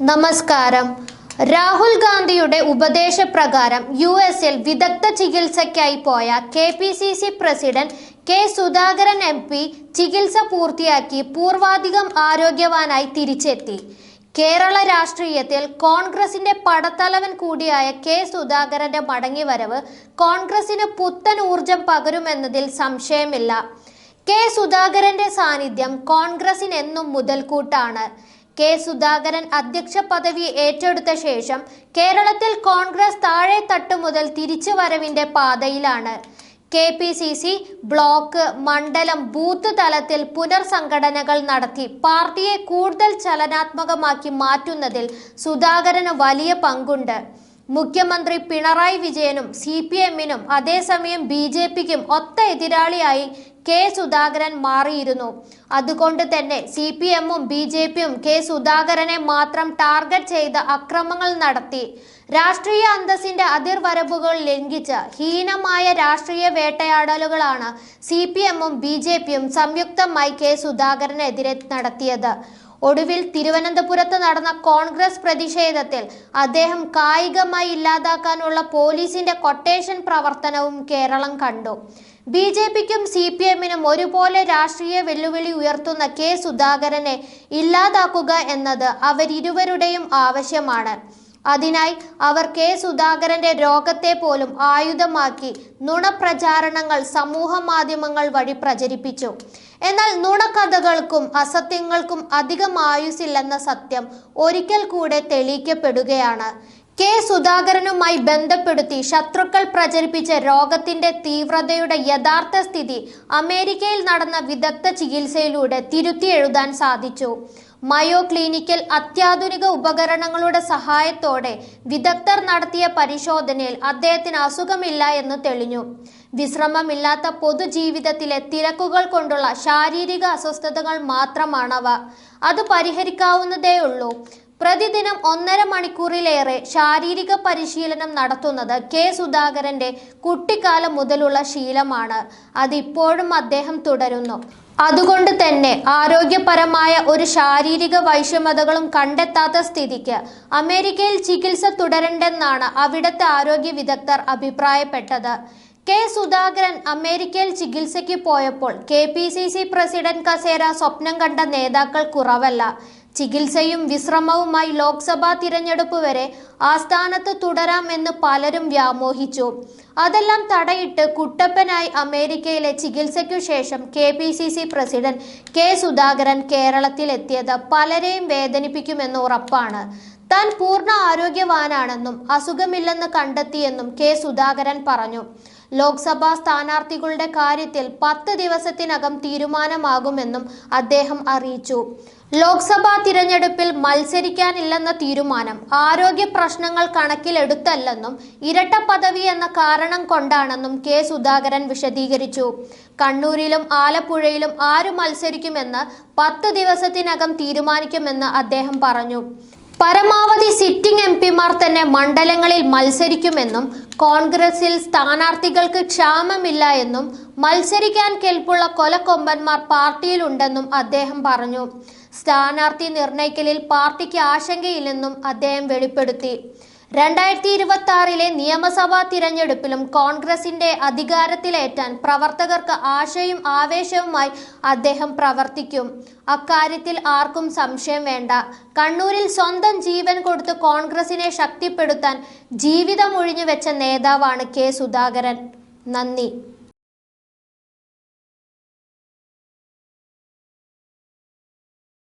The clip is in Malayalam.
നമസ്കാരം. രാഹുൽ ഗാന്ധിയുടെ ഉപദേശപ്രകാരം യു എസിൽ വിദഗ്ധ ചികിത്സയ്ക്കായി പോയ K P C C president K Sudhakaran M P ചികിത്സ പൂർത്തിയാക്കി പൂർവാധികം ആരോഗ്യവാനായി തിരിച്ചെത്തി. കേരള രാഷ്ട്രീയത്തിൽ കോൺഗ്രസിന്റെ പടത്തലവൻ കൂടിയായ കെ സുധാകരന്റെ മടങ്ങിവരവ് കോൺഗ്രസിന് പുത്തൻ ഊർജം പകരുമെന്നതിൽ സംശയമില്ല. കെ സുധാകരന്റെ സാന്നിധ്യം കോൺഗ്രസിനെന്നും മുതൽക്കൂട്ടാണ്. കെ സുധാകരൻ അധ്യക്ഷ പദവി ഏറ്റെടുത്ത ശേഷം കേരളത്തിൽ കോൺഗ്രസ് താഴെ തട്ടു മുതൽ തിരിച്ചു വരവിന്റെ പാതയിലാണ്. K P C C block മണ്ഡലം ബൂത്ത് തലത്തിൽ പുനർസംഘടനകൾ നടത്തി പാർട്ടിയെ കൂടുതൽ ചലനാത്മകമാക്കി മാറ്റുന്നതിൽ സുധാകരന് വലിയ പങ്കുണ്ട്. മുഖ്യമന്ത്രി പിണറായി വിജയനും സി പി എമ്മിനും അതേസമയം ബി ജെ പിക്കും ഒത്ത എതിരാളിയായി കെ സുധാകരൻ മാറിയിരുന്നു. അതുകൊണ്ട് തന്നെ സി പി എമ്മും ബി ജെ പിയും കെ സുധാകരനെ മാത്രം ടാർഗറ്റ് ചെയ്ത് അക്രമങ്ങൾ നടത്തി. രാഷ്ട്രീയ അന്തസ്സിന്റെ അതിർവരമ്പുകൾ ലംഘിച്ച ഹീനമായ രാഷ്ട്രീയ വേട്ടയാടലുകളാണ് സി പി എമ്മും ബി ജെ പിയും സംയുക്തമായി കെ സുധാകരനെതിരെ നടത്തിയത്. ഒടുവിൽ തിരുവനന്തപുരത്ത് നടന്ന കോൺഗ്രസ് പ്രതിഷേധത്തിൽ അദ്ദേഹം കായികമായി ഇല്ലാതാക്കാനുള്ള പോലീസിന്റെ കൊട്ടേഷൻ പ്രവർത്തനവും കേരളം കണ്ടു. ബി ജെ പിക്കും സി പി എമ്മിനും ഒരുപോലെ രാഷ്ട്രീയ വെല്ലുവിളി ഉയർത്തുന്ന കെ സുധാകരനെ ഇല്ലാതാക്കുക എന്നത് അവരിരുവരുടെയും ആവശ്യമാണ്. അതിനായി അവർ കെ സുധാകരന്റെ രോഗത്തെ പോലും ആയുധമാക്കി നുണപ്രചാരണങ്ങൾ സമൂഹ മാധ്യമങ്ങൾ വഴി പ്രചരിപ്പിച്ചു. എന്നാൽ നുണക്കഥകൾക്കും അസത്യങ്ങൾക്കും അധികം ആയുസില്ലെന്ന സത്യം ഒരിക്കൽ കൂടെ തെളിയിക്കപ്പെടുകയാണ്. കെ സുധാകരനുമായി ബന്ധപ്പെടുത്തി ശത്രുക്കൾ പ്രചരിപ്പിച്ച രോഗത്തിന്റെ തീവ്രതയുടെ യഥാർത്ഥ സ്ഥിതി അമേരിക്കയിൽ നടന്ന വിദഗ്ധ ചികിത്സയിലൂടെ തിരുത്തി എഴുതാൻ സാധിച്ചു. മയോ ക്ലിനിക്കിൽ അത്യാധുനിക ഉപകരണങ്ങളുടെ സഹായത്തോടെ വിദഗ്ധർ നടത്തിയ പരിശോധനയിൽ അദ്ദേഹത്തിന് അസുഖമില്ല എന്ന് തെളിഞ്ഞു. വിശ്രമമില്ലാത്ത പൊതുജീവിതത്തിലെ തിരക്കുകൾ കൊണ്ടുള്ള ശാരീരിക അസ്വസ്ഥതകൾ മാത്രമാണവ. അത് പരിഹരിക്കാവുന്നതേ ഉള്ളൂ പ്രതിദിനം ഒന്നര മണിക്കൂറിലേറെ ശാരീരിക പരിശീലനം നടത്തുന്നത് കെ സുധാകരന്റെ കുട്ടിക്കാലം മുതലുള്ള ശീലമാണ്. അതിപ്പോഴും അദ്ദേഹം തുടരുന്നു. അതുകൊണ്ട് തന്നെ ആരോഗ്യപരമായ ഒരു ശാരീരിക വൈഷമ്യതകളും കണ്ടെത്താത്ത സ്ഥിതിക്ക് അമേരിക്കയിൽ ചികിത്സ തുടരണ്ടെന്നാണ് അവിടുത്തെ ആരോഗ്യ വിദഗ്ധർ അഭിപ്രായപ്പെട്ടത്. കെ. സുധാകരൻ അമേരിക്കയിൽ ചികിത്സയ്ക്ക് പോയപ്പോൾ K. P. C. C president കസേര സ്വപ്നം കണ്ട നേതാക്കൾ കുറവല്ല. ചികിത്സയും വിശ്രമവുമായി ലോക്സഭാ തിരഞ്ഞെടുപ്പ് വരെ ആസ്ഥാനത്ത് തുടരാമെന്ന് പലരും വ്യാമോഹിച്ചു. അതെല്ലാം തടയിട്ട് കുട്ടപ്പനായി അമേരിക്കയിലെ ചികിത്സയ്ക്കു ശേഷം K P C C president K Sudhakaran കേരളത്തിലെത്തിയത് പലരെയും വേദനിപ്പിക്കുമെന്ന് ഉറപ്പാണ്. താൻ പൂർണ ആരോഗ്യവാനാണെന്നും അസുഖമില്ലെന്ന് കണ്ടെത്തിയെന്നും കെ സുധാകരൻ പറഞ്ഞു. ലോക്സഭാ സ്ഥാനാർത്ഥികളുടെ കാര്യത്തിൽ പത്ത് ദിവസത്തിനകം തീരുമാനമാകുമെന്നും അദ്ദേഹം അറിയിച്ചു. ലോക്സഭാ തിരഞ്ഞെടുപ്പിൽ മത്സരിക്കാനില്ലെന്ന തീരുമാനം ആരോഗ്യ പ്രശ്നങ്ങൾ കണക്കിലെടുത്തല്ലെന്നും ഇരട്ട പദവി എന്ന കാരണം കൊണ്ടാണെന്നും കെ സുധാകരൻ വിശദീകരിച്ചു. കണ്ണൂരിലും ആലപ്പുഴയിലും ആര് മത്സരിക്കുമെന്ന് പത്ത് ദിവസത്തിനകം തീരുമാനിക്കുമെന്ന് അദ്ദേഹം പറഞ്ഞു. പരമാവധി സിറ്റിംഗ് എം പിമാർ തന്നെ മണ്ഡലങ്ങളിൽ മത്സരിക്കുമെന്നും കോൺഗ്രസിൽ സ്ഥാനാർത്ഥികൾക്ക് ക്ഷാമമില്ല എന്നും മത്സരിക്കാൻ കെൽപ്പുള്ള കൊലക്കൊമ്പന്മാർ പാർട്ടിയിലുണ്ടെന്നും അദ്ദേഹം പറഞ്ഞു. സ്ഥാനാർത്ഥി നിർണയിക്കലിൽ പാർട്ടിക്ക് ആശങ്കയില്ലെന്നും അദ്ദേഹം വെളിപ്പെടുത്തി. രണ്ടായിരത്തി ഇരുപത്തി ആറിലെ നിയമസഭാ തിരഞ്ഞെടുപ്പിലും കോൺഗ്രസിന്റെ അധികാരത്തിലേറ്റാൻ പ്രവർത്തകർക്ക് ആശയും ആവേശവുമായി അദ്ദേഹം പ്രവർത്തിക്കും. അക്കാര്യത്തിൽ ആർക്കും സംശയം വേണ്ട. കണ്ണൂരിൽ സ്വന്തം ജീവൻ കൊടുത്ത് കോൺഗ്രസിനെ ശക്തിപ്പെടുത്താൻ ജീവിതം വെച്ച നേതാവാണ് കെ സുധാകരൻ. നന്ദി.